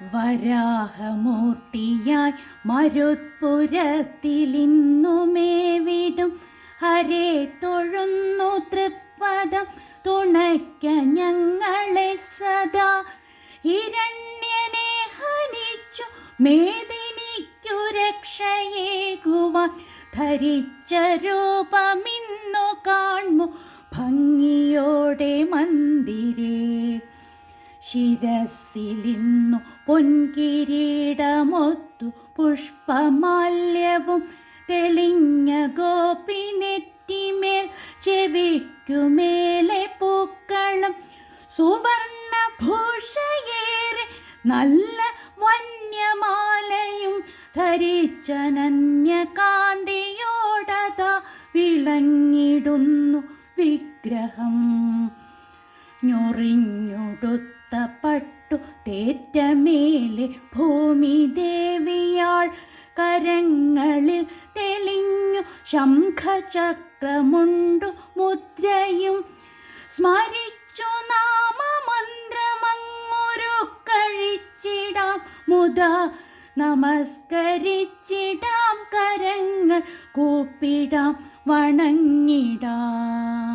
വരാഹമൂർത്തിയായി മരുത്പുരത്തിലിന്നുമേവിടും. ഹരേ തൊഴുന്നു തൃപ്പദം തുണയ്ക്ക ഞങ്ങളെ സദാ. ഹിരണ്യനെ ഹനിച്ചു മേദിനിക്കു രക്ഷയേകുവാൻ ധരിച്ച രൂപമിന്നു കാൺമു ഭംഗിയോടെ മന്ദിരേ. ശിരസിലിന്നു പൊൻകിരീടമൊത്തു പുഷ്പമാല്യവും തെളിഞ്ഞ ഗോപി നെറ്റിമേൽ ചെവിക്കുമേലെ പൂക്കളം സുവർണ ഭൂഷയേറെ നല്ല വന്യമാലയും ധരിച്ചനന്യകാന്തിയോടതാ വിളങ്ങിടുന്നു വിഗ്രഹം. ഞൊറിഞ്ഞുടുത്ത പട്ടു തേറ്റമേലെ ഭൂമി ദേവിയാൾ കരങ്ങളിൽ തെളിഞ്ഞു. ശംഖചക്രമുണ്ടു മുദ്രയും. സ്മരിച്ചു നാമമന്ത്രമങ്ങൊരു കഴിച്ചിടാം. മുത നമസ്കരിച്ചിടാം. കരങ്ങൾ കൂപ്പിടാം. വണങ്ങിടാം.